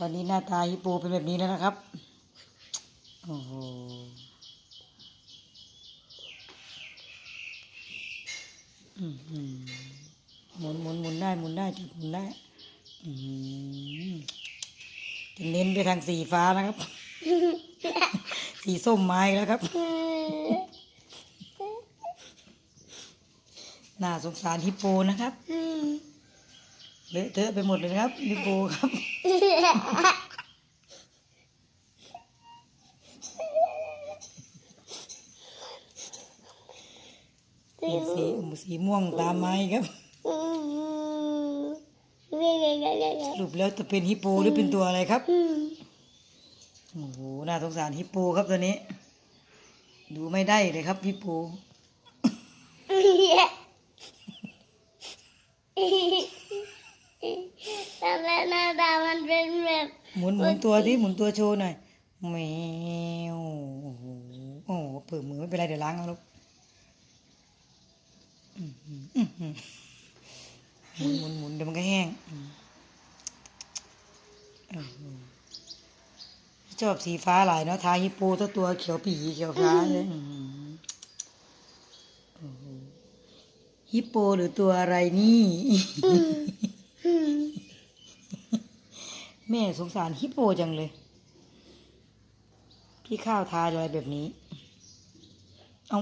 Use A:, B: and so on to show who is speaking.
A: ตอนนี้หน้าตาฮิปโปเป็นแบบนี้แล้วนะครับ โอ้โห หมุนหมุนหมุนได้หมุนได้จับหมุนได้จะเน้นไปทางสีฟ้านะครับ สีส้มไม้แล้วครับ น่าสงสารฮิปโปนะครับ เลอะเทอะไปหมดเลยนะครับฮิปโปครับสีสีสีม่วงตามไม้ครับสรุปแล้วจะเป็นฮิปโปหรือเป็นตัวอะไรครับ โอ้โห น่าสงสารฮิปโปครับตัวนี้ ดูไม่ได้เลยครับฮิปโป
B: ทำไมหน้าตามันเป็นแบบ
A: หมุนหมุนตัวที่หมุนตัวโชว์หน่อยแมวโอ้โหโอ้โหเปิดมือไม่เป็นไรเดี๋ยวล้างเอาลูกหมุนหมุนหมุนเดี๋ยวมันก็แห้งชอบสีฟ้าหลายเนาะทาฮิปโปตัวตัวเขียวปีเขียวฟ้าเลยฮิปโปหรือตัวอะไรนี่ แม่สงสารฮิปโปจังเลย พี่ข้าวทาอะไรแบบนี้ เอา